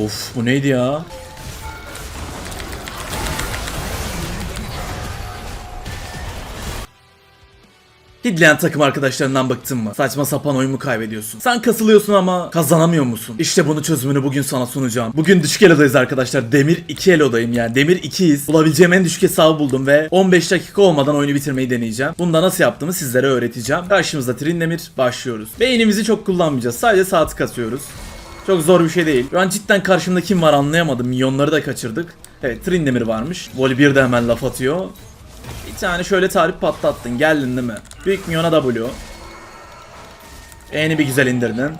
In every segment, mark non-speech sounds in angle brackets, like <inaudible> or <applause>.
Of bu neydi ya? Hidleyen takım arkadaşlarından bıktın mı? Saçma sapan oyun mu kaybediyorsun? Sen kasılıyorsun ama kazanamıyor musun? İşte bunun çözümünü bugün sana sunacağım. Bugün düşük elodayız arkadaşlar. Demir 2 elodayım yani. Demir 2'yiz. Bulabileceğim en düşük hesabı buldum ve 15 dakika olmadan oyunu bitirmeyi deneyeceğim. Bunu da nasıl yaptığımı sizlere öğreteceğim. Karşımızda Trin Demir başlıyoruz. Beynimizi çok kullanmayacağız. Sadece saati kasıyoruz. Çok zor bir şey değil. Şu an cidden karşımda kim var anlayamadım. Milyonları da kaçırdık. Evet Trindemir varmış. Voli bir de hemen laf atıyor. Bir tane şöyle tarif patlattın. Geldin değil mi? Büyük milyona W. E'ni bir güzel indirdin.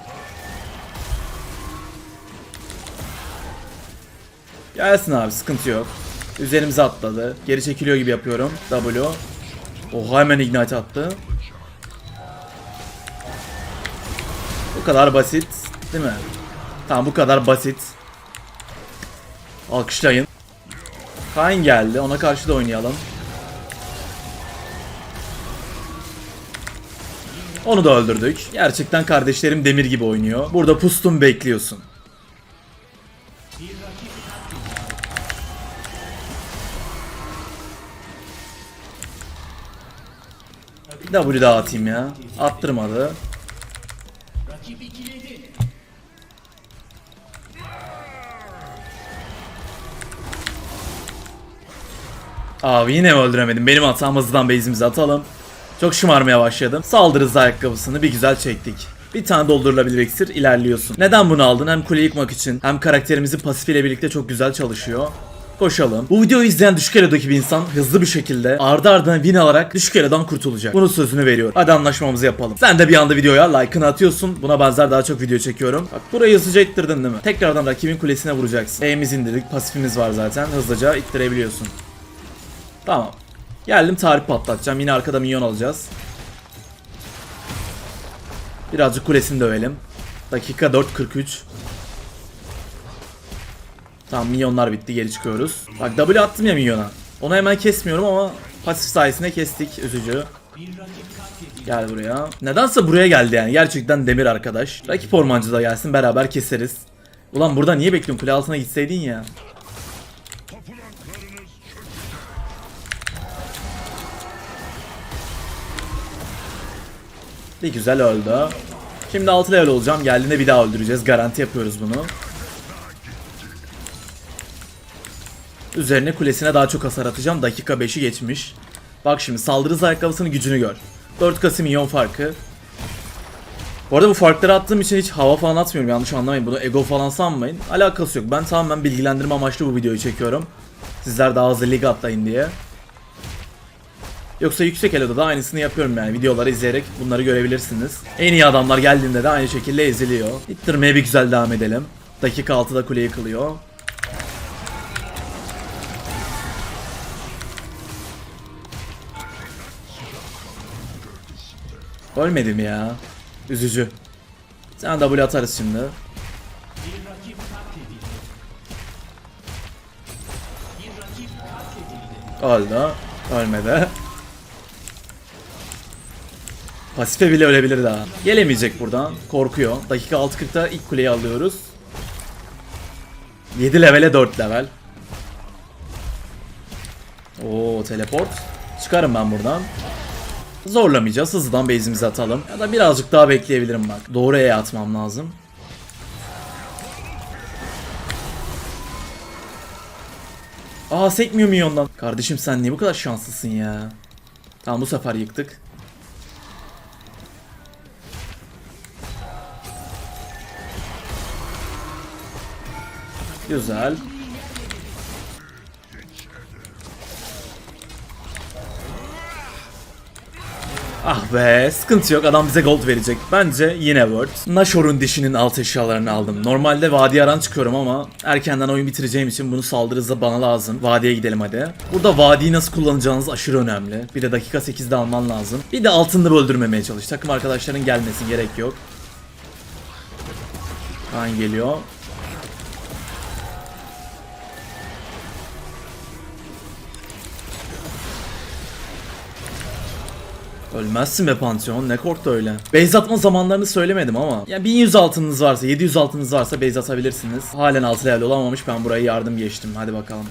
Gelsin abi sıkıntı yok. Üzerimize atladı. Geri çekiliyor gibi yapıyorum. W. Oha hemen ignite attı. Bu kadar basit. Değil mi? Tamam bu kadar basit. Alkışlayın. Kain geldi. Ona karşı da oynayalım. Onu da öldürdük. Gerçekten kardeşlerim demir gibi oynuyor. Burada pustum bekliyorsun. W daha atayım ya. Attırmadı. Abi yine öldüremedim? Benim hatam hızlıdan base'imizi atalım. Çok şımarmaya başladım. Saldırı hızı ayakkabısını bir güzel çektik. Bir tane doldurulabilir iksir ilerliyorsun. Neden bunu aldın? Hem kuleyi yıkmak için hem karakterimizi pasif ile birlikte çok güzel çalışıyor. Koşalım. Bu videoyu izleyen düşük elodaki bir insan hızlı bir şekilde ardı ardına win alarak düşük elodan kurtulacak. Bunun sözünü veriyorum. Hadi anlaşmamızı yapalım. Sen de bir anda videoya like'ını atıyorsun. Buna benzer daha çok video çekiyorum. Bak burayı hızlıca ittirdin değil mi? Tekrardan rakibin kulesine vuracaksın. E'miz indirdik. Pasifimiz var zaten. Hızlıca ittirebiliyorsun. Tamam. Geldim tarih patlatacağım. Yine arkada minyon alacağız. Birazcık kulesini dövelim. Dakika 4.43. Tamam minyonlar bitti geri çıkıyoruz. Bak W attım ya minyona. Onu hemen kesmiyorum ama pasif sayesinde kestik üzücü. Gel buraya. Nedense buraya geldi yani. Gerçekten demir arkadaş. Rakip ormancı da gelsin beraber keseriz. Ulan burada niye bekliyorsun? Kule altına gitseydin ya. Bir güzel öldü. Şimdi 6 level olacağım. Geldiğinde bir daha öldüreceğiz. Garanti yapıyoruz bunu. Üzerine kulesine daha çok hasar atacağım. Dakika 5'i geçmiş. Bak şimdi saldırı ayakkabısının gücünü gör. 4 Kasım milyon farkı. Bu arada bu farkları attığım için hiç hava falan atmıyorum yanlış anlamayın bunu ego falan sanmayın. Alakası yok ben tamamen bilgilendirme amaçlı bu videoyu çekiyorum. Sizler daha hızlı lig atlayın diye. Yoksa yüksek eloda da aynısını yapıyorum yani videoları izleyerek bunları görebilirsiniz. En iyi adamlar geldiğinde de aynı şekilde eziliyor. İttirmeye bir güzel devam edelim. Dakika 6'da kule yıkılıyor. Ölmedim ya. Üzücü. Sen W atarız şimdi. Öldü. Ölmedi. Pasife bile ölebilir daha. Gelemeyecek buradan. Korkuyor. Dakika 6.40'da ilk kuleyi alıyoruz. 7 levele 4 level. Oo teleport. Çıkarım ben buradan. Zorlamayacağız. Hızlıdan base'imizi atalım. Ya da birazcık daha bekleyebilirim bak. Doğru E'ye atmam lazım. Aa sekmiyor milyondan. Kardeşim sen niye bu kadar şanslısın ya? Tamam bu sefer yıktık. Güzel. Ah be sıkıntı yok adam bize gold verecek. Bence yine worth. Nashor'un dişinin alt eşyalarını aldım. Normalde vadi aran çıkıyorum ama erkenden oyun bitireceğim için bunu saldırı hızı bana lazım. Vadiye gidelim hadi. Burada vadiyi nasıl kullanacağınız aşırı önemli. Bir de dakika 8'de alman lazım. Bir de altınları öldürmemeye çalış. Takım arkadaşların gelmesi gerek yok. Kaan geliyor. Ölmezsin be Pantheon ne korktu öyle. Base atma zamanlarını söylemedim ama. Ya 1100 altınız varsa 700 altınız varsa base atabilirsiniz. Halen 6 level olamamış ben burayı yardım geçtim. Hadi bakalım.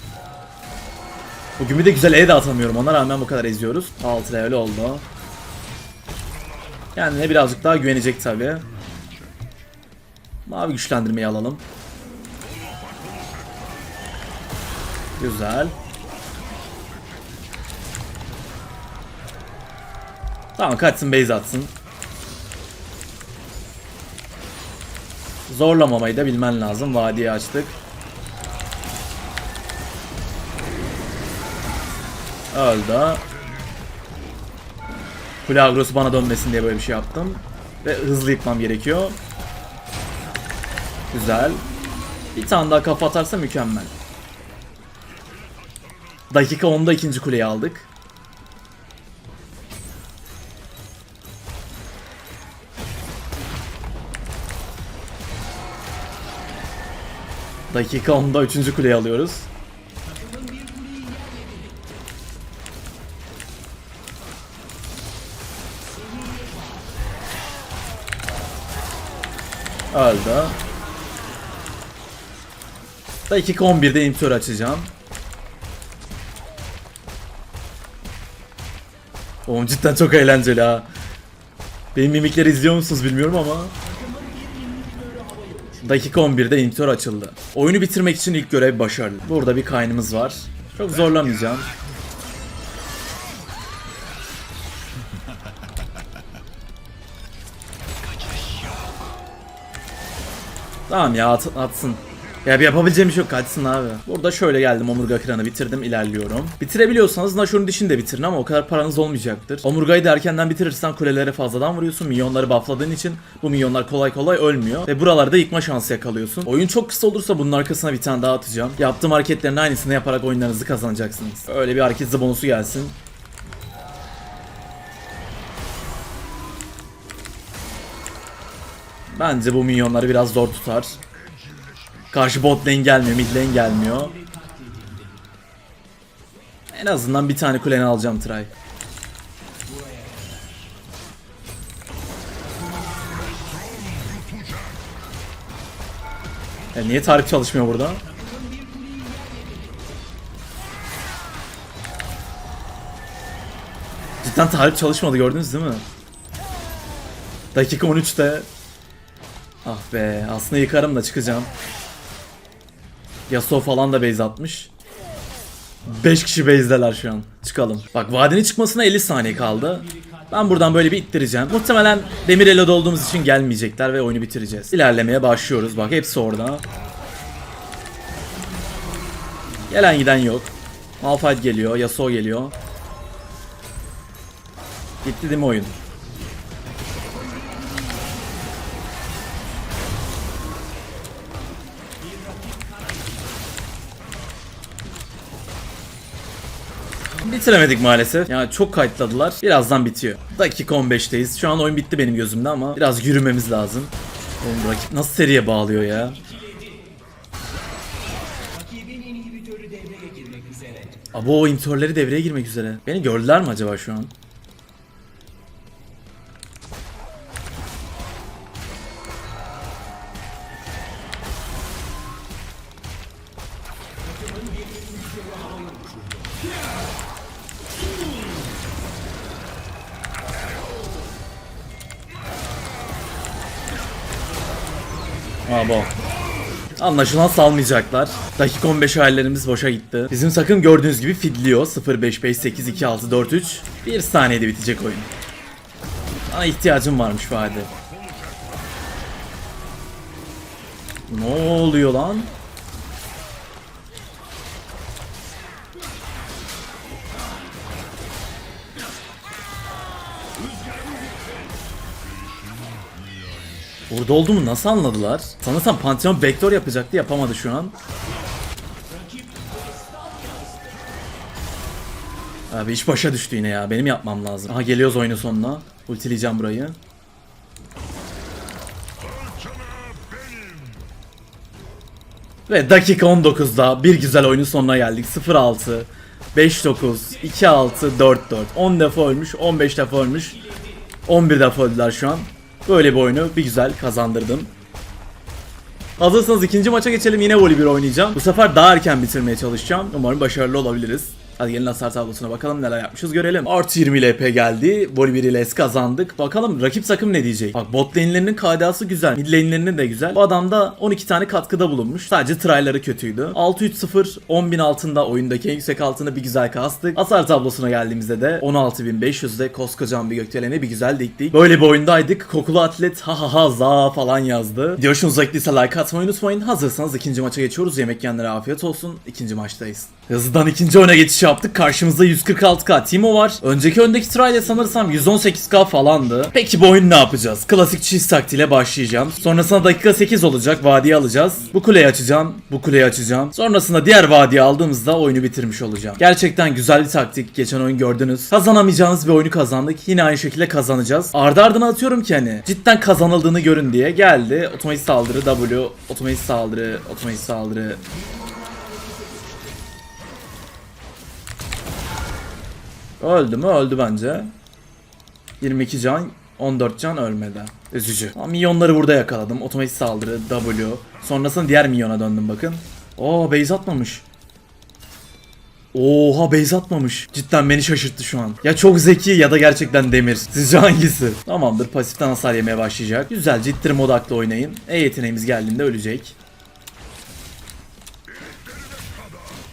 Bugün bir de güzel E de atamıyorum ona rağmen bu kadar eziyoruz. 6 level oldu. Kendine birazcık daha güvenecek tabi. Mavi güçlendirmeyi alalım. Güzel. Tamam kaçsın base atsın. Zorlamamayı da bilmen lazım. Vadiyi açtık. Öldü. Kule agrosu bana dönmesin diye böyle bir şey yaptım. Ve hızlı yıkmam gerekiyor. Güzel. Bir tane daha kafa atarsa mükemmel. Dakika 10'da ikinci kuleyi aldık. Dakika 10'da üçüncü kuleyi alıyoruz. Öldü. Dakika 11'de imitör açacağım. Oğlum cidden çok eğlenceli ha. Benim mimikleri izliyor musunuz bilmiyorum ama. Dakika 11'de imitör açıldı. Oyunu bitirmek için ilk görev başarılı. Burada bir kaynımız var. Çok zorlamayacağım. Tamam ya at- atsın. Ya bir yapabileceğim bir şey yok kaçsın abi. Burada şöyle geldim omurga kıranı bitirdim ilerliyorum. Bitirebiliyorsanız Nashor'un dişini de bitirin ama o kadar paranız olmayacaktır. Omurgayı da erkenden bitirirsen kulelere fazladan vuruyorsun. Milyonları buffladığın için bu milyonlar kolay kolay ölmüyor. Ve buralarda yıkma şansı yakalıyorsun. Oyun çok kısa olursa bunun arkasına bir tane daha atacağım. Yaptığım hareketlerin aynısını yaparak oyunlarınızı kazanacaksınız. Öyle bir hareket bonusu gelsin. Bence bu milyonları biraz zor tutar. Karşı bot lane gelmiyor, mid lane gelmiyor. En azından bir tane kuleni alacağım Try. Ya niye tarif çalışmıyor burada? Cidden tarif çalışmadı gördünüz değil mi? Dakika 13'te Ah be aslında yıkarım da çıkacağım. Yasuo falan da base atmış. 5 kişi base'deler şu an. Çıkalım. Bak vadinin çıkmasına 50 saniye kaldı. Ben buradan böyle bir ittireceğim. Muhtemelen demir elo'da olduğumuz için gelmeyecekler ve oyunu bitireceğiz. İlerlemeye başlıyoruz. Bak hepsi orada. Gelen giden yok. Malphite geliyor. Yasuo geliyor. Gitti değil mi oyun? Bitiremedik maalesef. Ya çok kayıtladılar. Birazdan bitiyor. Dakika 15'teyiz. Şu an oyun bitti benim gözümde ama biraz yürümemiz lazım. Oğlum rakip nasıl seriye bağlıyor ya? Abo o imitörleri devreye girmek üzere. Beni gördüler mi acaba şu an? Abo. Anlaşılan salmayacaklar. Dakika 15 hallerimiz boşa gitti. Bizim takım gördüğünüz gibi fidliyor. 0-5-5-8-2-6-4-3. Bir saniyede bitecek oyun. Bana ihtiyacım varmış Vadi. Ne oluyor lan? Orada olduğumu nasıl anladılar? Sanırsam Pantheon vektör yapacaktı yapamadı şu an. Abi iş başa düştü yine ya. Benim yapmam lazım. Aha geliyoruz oyunun sonuna. Ultileyeceğim burayı. Ve dakika 19'da bir güzel oyunun sonuna geldik. 0-6. 5-9, 2-6, 4-4. 10 defa ölmüş, 15 defa ölmüş. 11 defa öldüler şu an. Böyle bir oyunu bir güzel kazandırdım. Hazırsanız ikinci maça geçelim. Yine bir oynayacağım. Bu sefer daha erken bitirmeye çalışacağım. Umarım başarılı olabiliriz. Hadi gelin hasar tablosuna bakalım neler yapmışız görelim. Artı 20 LP geldi. Voli 1 ile S kazandık. Bakalım rakip takım ne diyecek. Bak bot lane'lerinin KDA'sı güzel. Mid lane'lerinin de güzel. Bu adam da 12 tane katkıda bulunmuş. Sadece try'ları kötüydü. 6-3-0 10.000 altında oyundaki en yüksek altını bir güzel kastık. Hasar tablosuna geldiğimizde de 16.500'de koskocaman bir gökdeleni bir güzel diktik. Böyle bir oyundaydık. Kokulu atlet ha ha ha za falan yazdı. Video hoşunuza like atmayı unutmayın. Hazırsanız ikinci maça geçiyoruz. Yemek yiyenlere afiyet olsun. İkinci maçtayız. Hızlıdan ikinci oyuna geçiş yaptık. Karşımızda 146k Timo var. Önceki öndeki try'de sanırsam 118k falandı. Peki bu oyun ne yapacağız? Klasik çiz taktiğiyle başlayacağım. Sonrasında dakika 8 olacak. Vadiyi alacağız. Bu kuleyi açacağım. Bu kuleyi açacağım. Sonrasında diğer vadiyi aldığımızda oyunu bitirmiş olacağım. Gerçekten güzel bir taktik. Geçen oyun gördünüz. Kazanamayacağınız bir oyunu kazandık. Yine aynı şekilde kazanacağız. Ardı ardına atıyorum ki hani cidden kazanıldığını görün diye geldi. Otomatik saldırı W, otomatik saldırı, otomatik saldırı. Öldü mü? Öldü bence. 22 can, 14 can ölmedi. Üzücü. Ama milyonları burada yakaladım. Otomatik saldırı, W. Sonrasında diğer milyona döndüm bakın. Oo base atmamış. Oha base atmamış. Cidden beni şaşırttı şu an. Ya çok zeki ya da gerçekten demir. Sizce hangisi? Tamamdır pasiften hasar yemeye başlayacak. Güzel ittirme odaklı oynayın. E yeteneğimiz geldiğinde ölecek.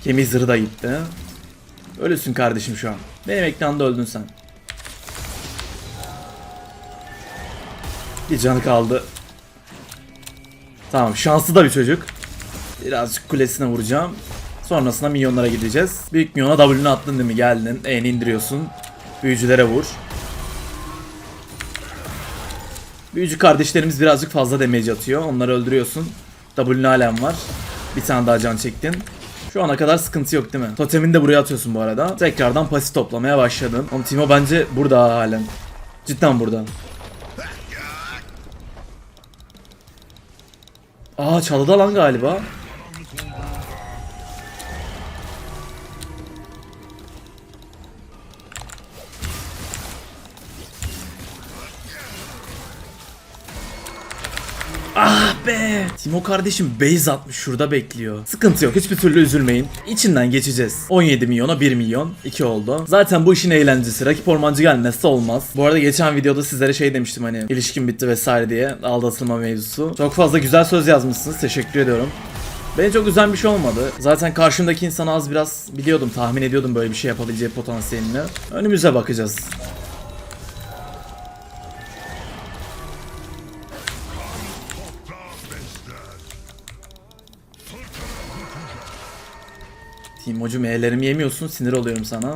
Kemik zırhı da gitti. Ölüsün kardeşim şu an. Benim ekranda öldün sen. Bir canı kaldı. Tamam şanslı da bir çocuk. Birazcık kulesine vuracağım. Sonrasında milyonlara gideceğiz. Büyük milyona W'nu attın değil mi? Geldin. E'ni indiriyorsun. Büyücülere vur. Büyücü kardeşlerimiz birazcık fazla damage atıyor. Onları öldürüyorsun. W'nu halen var. Bir tane daha can çektin. Şu ana kadar sıkıntı yok değil mi? Totemini de buraya atıyorsun bu arada. Tekrardan pasif toplamaya başladın. Ama Timo bence burada halen. Cidden burada. Aa çalıda lan galiba. Be! Timo kardeşim base atmış şurada bekliyor. Sıkıntı yok hiçbir türlü üzülmeyin. İçinden geçeceğiz. 17 milyona 1 milyon 2 oldu. Zaten bu işin eğlencesi. Rakip ormancı gelmezse olmaz. Bu arada geçen videoda sizlere şey demiştim hani ilişkin bitti vesaire diye aldatılma mevzusu. Çok fazla güzel söz yazmışsınız. Teşekkür ediyorum. Beni çok üzen bir şey olmadı. Zaten karşımdaki insanı az biraz biliyordum, tahmin ediyordum böyle bir şey yapabileceği potansiyelini. Önümüze bakacağız. Timo'cum E'lerimi yemiyorsun sinir oluyorum sana.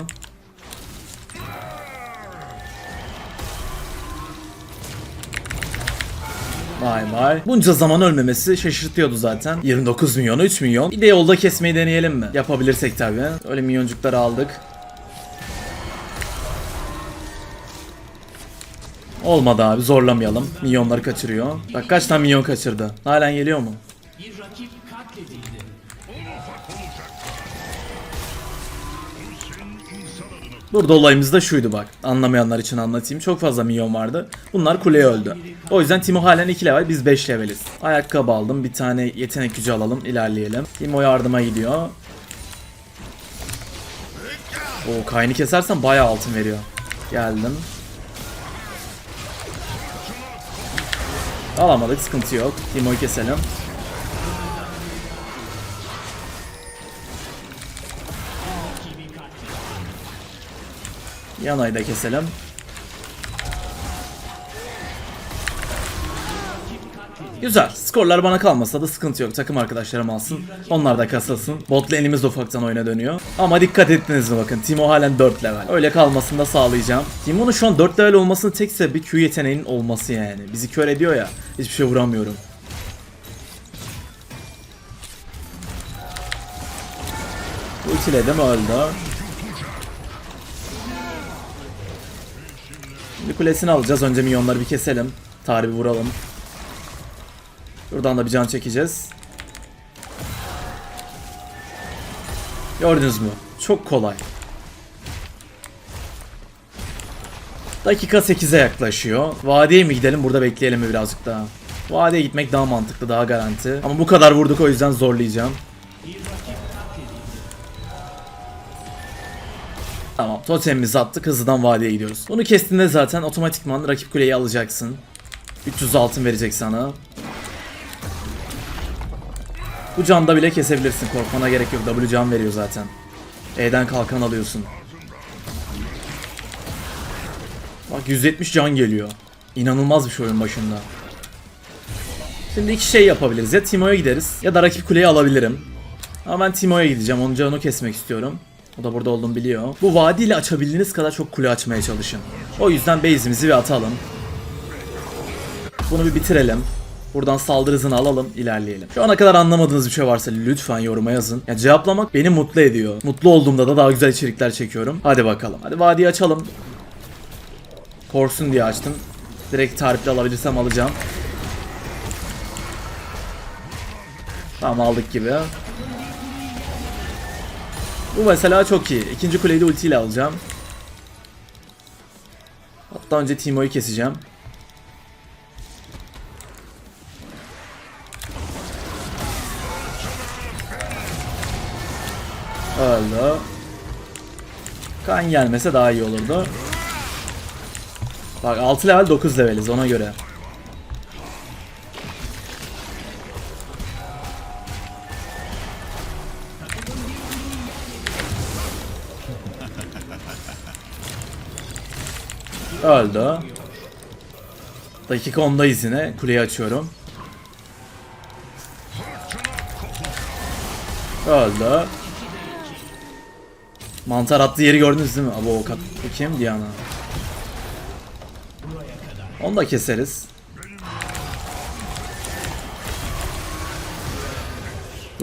Vay vay. Bunca zaman ölmemesi şaşırtıyordu zaten. 29 milyona 3 milyon. Bir de yolda kesmeyi deneyelim mi? Yapabilirsek tabi. Öyle milyoncukları aldık. Olmadı abi zorlamayalım. Milyonları kaçırıyor. Bak kaç tane milyon kaçırdı. Halen geliyor mu? Burada olayımız da şuydu bak. Anlamayanlar için anlatayım. Çok fazla milyon vardı. Bunlar kuleye öldü. O yüzden Timo halen 2 level biz 5 leveliz. Ayakkabı aldım. Bir tane yetenek gücü alalım. ilerleyelim. Timo yardıma gidiyor. O kaynı kesersen bayağı altın veriyor. Geldim. Alamadık sıkıntı yok. Timo'yu keselim. Yanayı da keselim. Güzel. Skorlar bana kalmasa da sıkıntı yok. Takım arkadaşlarım alsın. Onlar da kasılsın. Bot lane'imiz de ufaktan oyuna dönüyor. Ama dikkat ettiniz mi bakın. Timo halen 4 level. Öyle kalmasını da sağlayacağım. Timo'nun şu an 4 level olmasının tek sebebi Q yeteneğinin olması yani. Bizi kör ediyor ya. Hiçbir şey vuramıyorum. Ultiledim öldü. Bir kulesini alacağız. Önce milyonları bir keselim. Tarihi vuralım. Buradan da bir can çekeceğiz. Gördünüz mü? Çok kolay. Dakika 8'e yaklaşıyor. Vadiye mi gidelim burada bekleyelim mi birazcık daha? Vadiye gitmek daha mantıklı, daha garanti. Ama bu kadar vurduk o yüzden zorlayacağım. Tamam totemimizi attık hızlıdan vadiye gidiyoruz. Bunu kestiğinde zaten otomatikman rakip kuleyi alacaksın. 300 altın verecek sana. Bu canda bile kesebilirsin korkmana gerek yok W can veriyor zaten. E'den kalkan alıyorsun. Bak 170 can geliyor. İnanılmaz bir şey oyun başında. Şimdi iki şey yapabiliriz. Ya Timo'ya gideriz ya da rakip kuleyi alabilirim. Ama ben Timo'ya gideceğim. Onun canını kesmek istiyorum. O da burada olduğumu biliyor. Bu vadiyle açabildiğiniz kadar çok kule açmaya çalışın. O yüzden base'imizi bir atalım. Bunu bir bitirelim. Buradan saldırı hızını alalım, ilerleyelim. Şu ana kadar anlamadığınız bir şey varsa lütfen yoruma yazın. Ya cevaplamak beni mutlu ediyor. Mutlu olduğumda da daha güzel içerikler çekiyorum. Hadi bakalım. Hadi vadiyi açalım. Korksun diye açtım. Direkt tarifli alabilirsem alacağım. Tamam aldık gibi. Bu mesela çok iyi. İkinci kuleyi de ultiyle alacağım. Hatta önce Timo'yu keseceğim. Öldü. Kan gelmese daha iyi olurdu. Bak 6 level 9 leveliz ona göre. Öldü. Dakika 10'dayız yine. Kuleyi açıyorum. Öldü. Mantar attığı yeri gördünüz değil mi? Abo kat- kim? Diana. Onu da keseriz.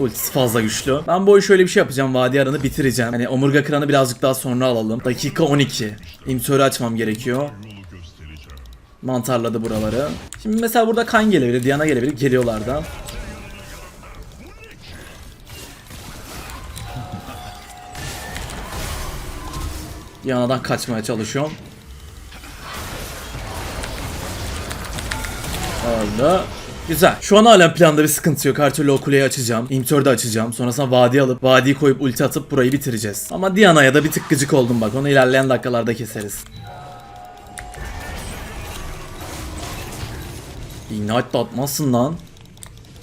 Ultisi fazla güçlü. Ben bu oyun şöyle bir şey yapacağım. Vadi aranı bitireceğim. Hani omurga kıranı birazcık daha sonra alalım. Dakika 12. İmtörü açmam gerekiyor. Mantarladı buraları. Şimdi mesela burada kan gelebilir, Diana gelebilir. Geliyorlar da. Diana'dan kaçmaya çalışıyorum. Öldü. Güzel. Şu an hala planda bir sıkıntı yok. Her türlü o kuleyi açacağım. İmtörü de açacağım. Sonrasında vadi alıp vadiyi koyup ulti atıp burayı bitireceğiz. Ama Diana'ya da bir tık gıcık oldum bak. Onu ilerleyen dakikalarda keseriz. Ignite de lan.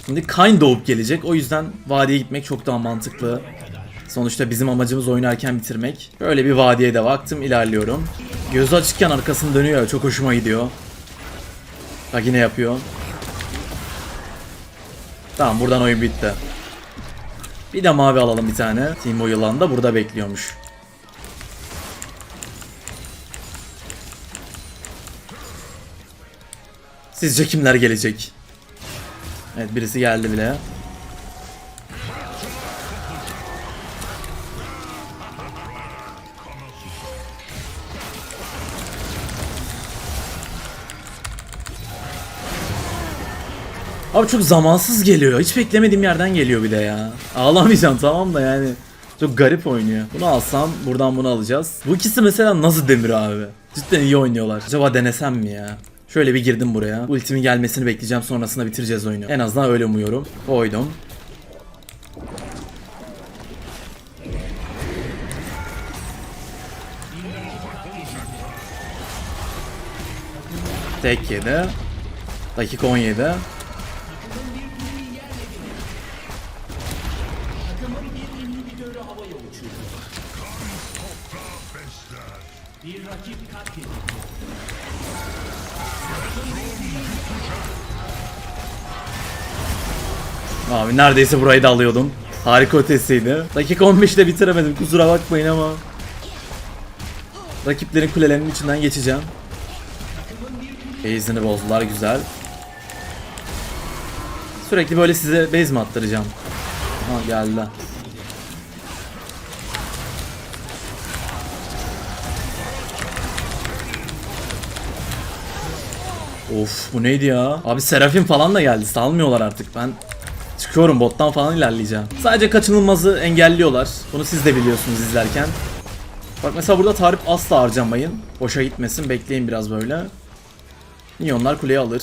Şimdi Kayn doğup gelecek. O yüzden vadiye gitmek çok daha mantıklı. Sonuçta bizim amacımız oyunu erken bitirmek. Böyle bir vadiye de baktım ilerliyorum. Gözü açıkken arkasını dönüyor. Çok hoşuma gidiyor. Bak yine yapıyor. Tamam buradan oyun bitti. Bir de mavi alalım bir tane. Timo yılan da burada bekliyormuş. Sizce kimler gelecek? Evet birisi geldi bile. Abi çok zamansız geliyor. Hiç beklemediğim yerden geliyor bir de ya. Ağlamayacağım tamam da yani. Çok garip oynuyor. Bunu alsam buradan bunu alacağız. Bu ikisi mesela nasıl demir abi? Cidden iyi oynuyorlar. Acaba denesem mi ya? Şöyle bir girdim buraya. Ultimin gelmesini bekleyeceğim sonrasında bitireceğiz oyunu. En azından öyle umuyorum. Koydum. Tek yedi. Dakika 17. Abi neredeyse burayı da alıyordum. Harika ötesiydi. Dakika 15'te bitiremedim kusura bakmayın ama. Rakiplerin kulelerinin içinden geçeceğim. Base'ini bozdular güzel. Sürekli böyle size base mi attıracağım? Ha geldi. Of bu neydi ya? Abi Serafin falan da geldi. Salmıyorlar artık. Ben Çıkıyorum bottan falan ilerleyeceğim. Sadece kaçınılmazı engelliyorlar. Bunu siz de biliyorsunuz izlerken. Bak mesela burada tarif asla harcamayın. Boşa gitmesin. Bekleyin biraz böyle. Minyonlar kuleyi alır.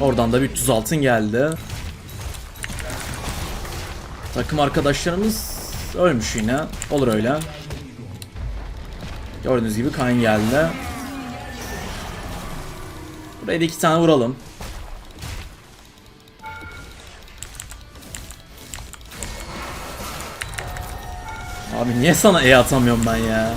Oradan da bir 300 altın geldi. Takım arkadaşlarımız ölmüş yine. Olur öyle. Gördüğünüz gibi Kayn geldi. Buraya da iki tane vuralım. Abi niye sana E atamıyorum ben ya?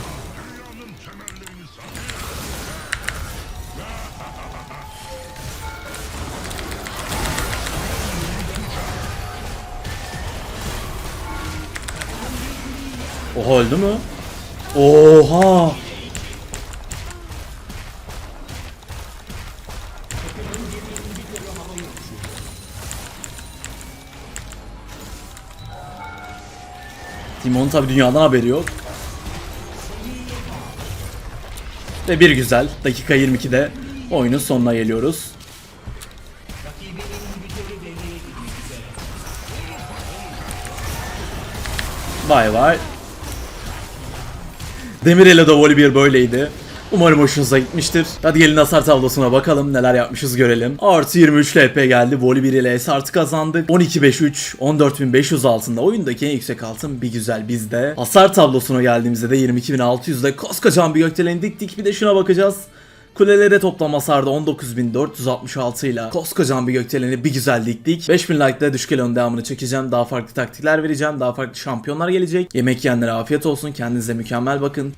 Oha öldü mü? Oha! Timon'un tabi dünyadan haberi yok. Ve bir güzel. Dakika 22'de oyunun sonuna geliyoruz. Vay vay. Demirel'e de Volibear böyleydi. Umarım hoşunuza gitmiştir. Hadi gelin hasar tablosuna bakalım neler yapmışız görelim. Artı 23 LP geldi. Volibear ile S artı kazandık. 12.503, 14.500 altında oyundaki en yüksek altın bir güzel bizde. Hasar tablosuna geldiğimizde de 22.600'de koskocaman bir gökdelen diktik. Bir de şuna bakacağız. Kulelere toplam hasarda 19.466 ile koskocaman bir gökdeleni bir güzel diktik. 5000 like'da düşkelon devamını çekeceğim. Daha farklı taktikler vereceğim. Daha farklı şampiyonlar gelecek. Yemek yiyenlere afiyet olsun. Kendinize mükemmel bakın.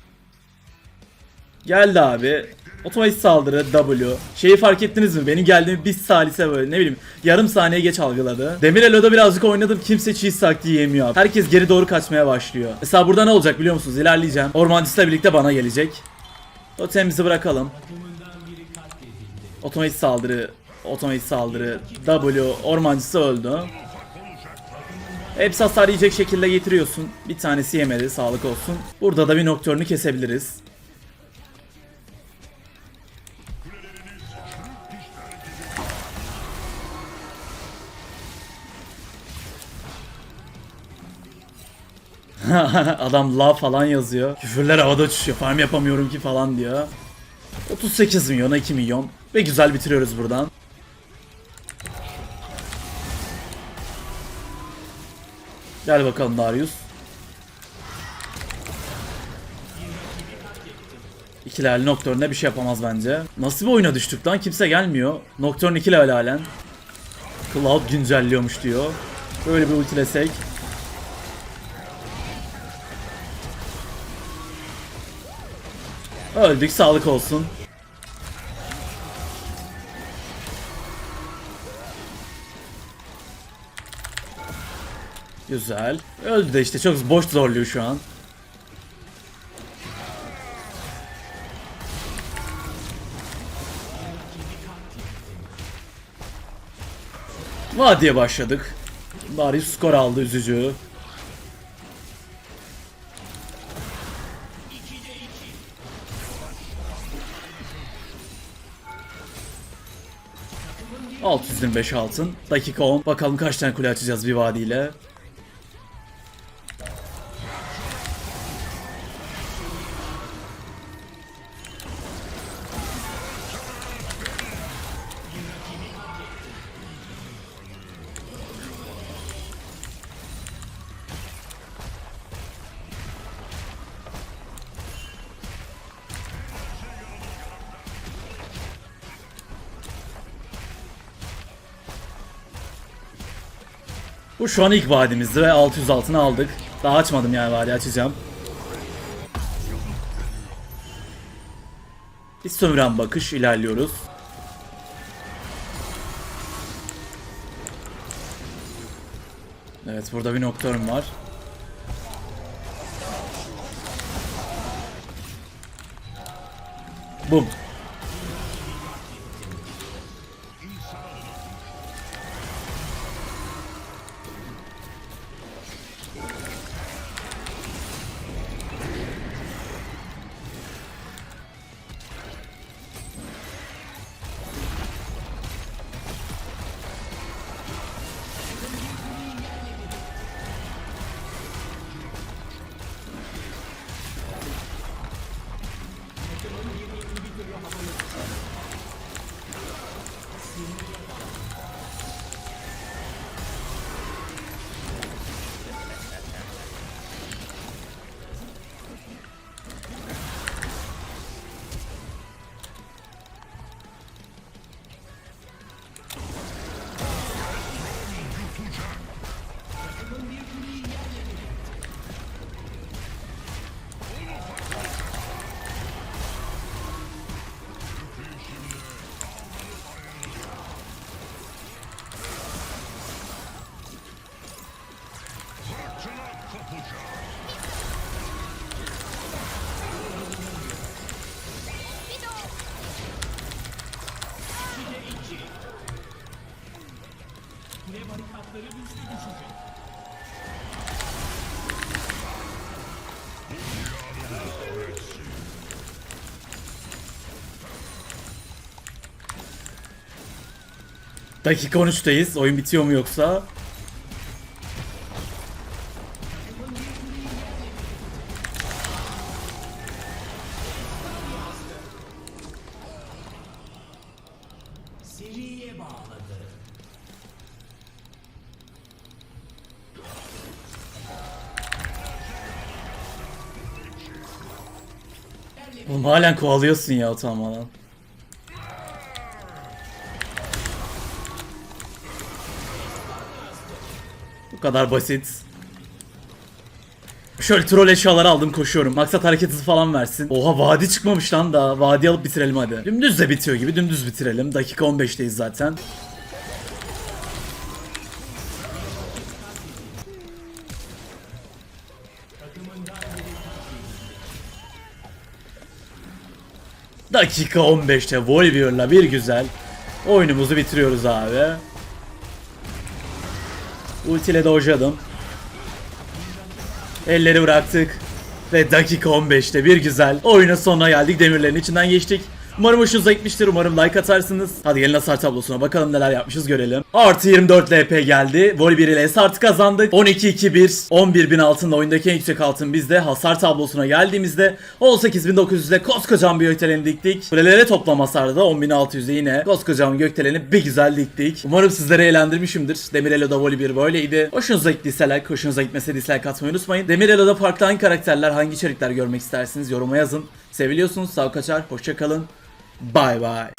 Geldi abi. Otomatik saldırı W. Şeyi fark ettiniz mi? Benim geldiğimi bir salise böyle ne bileyim yarım saniye geç algıladı. Demir Elo'da birazcık oynadım. Kimse cheese taktiği yemiyor abi. Herkes geri doğru kaçmaya başlıyor. Mesela burada ne olacak biliyor musunuz? İlerleyeceğim. Ormancısıyla birlikte bana gelecek. Totemimizi bırakalım. Otomatik saldırı, otomatik saldırı, W, ormancısı öldü. Hepsi hasar yiyecek şekilde getiriyorsun. Bir tanesi yemedi, sağlık olsun. Burada da bir noktörünü kesebiliriz. <laughs> Adam la falan yazıyor. Küfürler havada uçuşuyor. Farm yapamıyorum ki falan diyor. 38 milyon 2 milyon. Ve güzel bitiriyoruz buradan. Gel bakalım Darius. İkilerli Nocturne'de bir şey yapamaz bence. Nasıl bir oyuna düştük lan? Kimse gelmiyor. Nocturne 2 level halen. Cloud güncelliyormuş diyor. Böyle bir ultilesek. Öldük sağlık olsun. Güzel. Öldü de işte çok boş zorluyor şu an. Vadiye başladık. Darius skor aldı üzücü. ...625 altın. Dakika 10. Bakalım kaç tane kule açacağız bir vadiyle. Bu şu an ilk vadimizdi ve 600 altını aldık. Daha açmadım yani vadi açacağım. Bir sömüren bakış ilerliyoruz. Evet burada bir noktarım var. Bum. Dakika 13'teyiz. Oyun bitiyor mu yoksa? Oğlum halen kovalıyorsun ya utanmadan. Kadar basit. Şöyle troll eşyaları aldım koşuyorum. Maksat hareket hızı falan versin. Oha vadi çıkmamış lan da. Vadi alıp bitirelim hadi. Dümdüz de bitiyor gibi. Dümdüz bitirelim. Dakika 15'teyiz zaten. Dakika 15'te Volibear'la bir güzel oyunumuzu bitiriyoruz abi. Ultiyle dojladım. Elleri bıraktık. Ve dakika 15'te bir güzel oyunun sonuna geldik. Demirlerin içinden geçtik. Umarım hoşunuza gitmiştir. Umarım like atarsınız. Hadi gelin hasar tablosuna bakalım neler yapmışız görelim. Artı 24 LP geldi. Voli 1 ile artı kazandık. 12-2-1. 11 bin altınla oyundaki en yüksek altın bizde. Hasar tablosuna geldiğimizde 18.900'de koskocaman bir gökdeleni diktik. Kulelere toplam hasarda da 10.600'de yine koskocaman gökdeleni bir güzel diktik. Umarım sizleri eğlendirmişimdir. Demir Elo'da Voli 1 böyleydi. Hoşunuza gittiyse like, hoşunuza gitmese dislike atmayı unutmayın. Demir Elo'da farklı hangi karakterler, hangi içerikler görmek istersiniz yoruma yazın. Seviliyorsunuz. Sağ kaçar. Hoşçakalın. Bye bye.